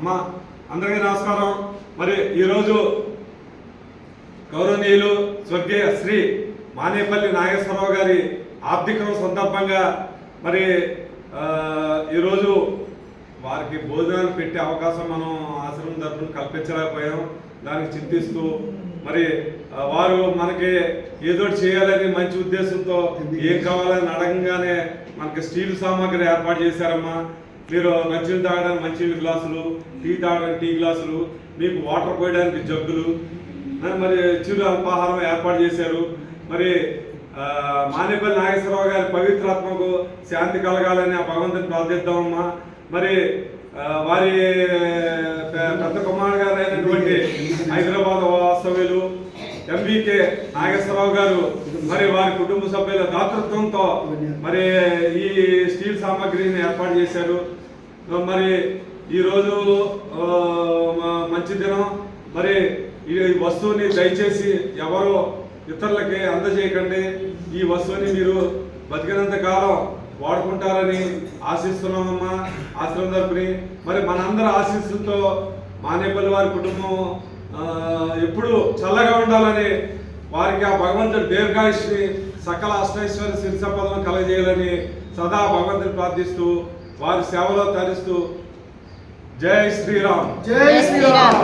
అమ్మా అందరికీ నమస్కారం. మరి ఈరోజు గౌరవనీయులు స్వర్గీయ శ్రీ మానేపల్లి నాగేశ్వరరావు గారి ఆర్థికం సందర్భంగా మరి ఈరోజు వారికి భోజనాలు పెట్టే అవకాశం మనం ఆశ్రమం తరఫున కల్పించలేకపోయాం. దానికి చింతిస్తూ మరి వారు మనకి ఏదో చేయాలని మంచి ఉద్దేశంతో ఏం కావాలని అడగంగానే మనకి స్టీల్ సామాగ్రి ఏర్పాటు చేశారమ్మా. మీరు మంచినీళ్ళు తాగడానికి మంచినీళ్ళు గ్లాసులు టీ తాగడానికి టీ గ్లాసులు మీకు వాటర్ పోయడానికి జగ్గులు. మరి చిరు అల్పాహారం ఏర్పాటు చేశారు. మరి మానేపల్లి నాగేశ్వరరావు గారి పవిత్రాత్మకు శాంతి కలగాలని ఆ భగవంతుని ప్రార్థిద్దామమ్మా. మరి వారి పెద్ద కుమార్ గారు అయినటువంటి హైదరాబాద్ వాస్తవ్యులు ఎంవికే నాగేశ్వరరావు గారు మరి వారి కుటుంబ సభ్యుల దాతృత్వంతో మరి ఈ స్టీల్ సామాగ్రిని ఏర్పాటు చేశారు. మరి ఈరోజు మంచి దినం. మరి ఈ వస్తువుని దయచేసి ఎవరు ఇతరులకి అందజేయకండి. ఈ వస్తువుని మీరు బతికినంత కాలం వాడుకుంటారని ఆశిస్తున్నామమ్మా ఆశ్రమం తరపుని. మరి మనందరి ఆశీస్సులతో మానేపల్లి వారి కుటుంబం ఎప్పుడు చల్లగా ఉండాలని వారికి ఆ భగవంతుడు దీర్ఘాయుష్ని సకల అష్టైశ్వర్య సిరి సంపదలను కలగజేయాలని సదా భగవంతుని ప్రార్థిస్తూ వారి సేవలో తరిస్తూ జై శ్రీరామ్. జై శ్రీరామ్.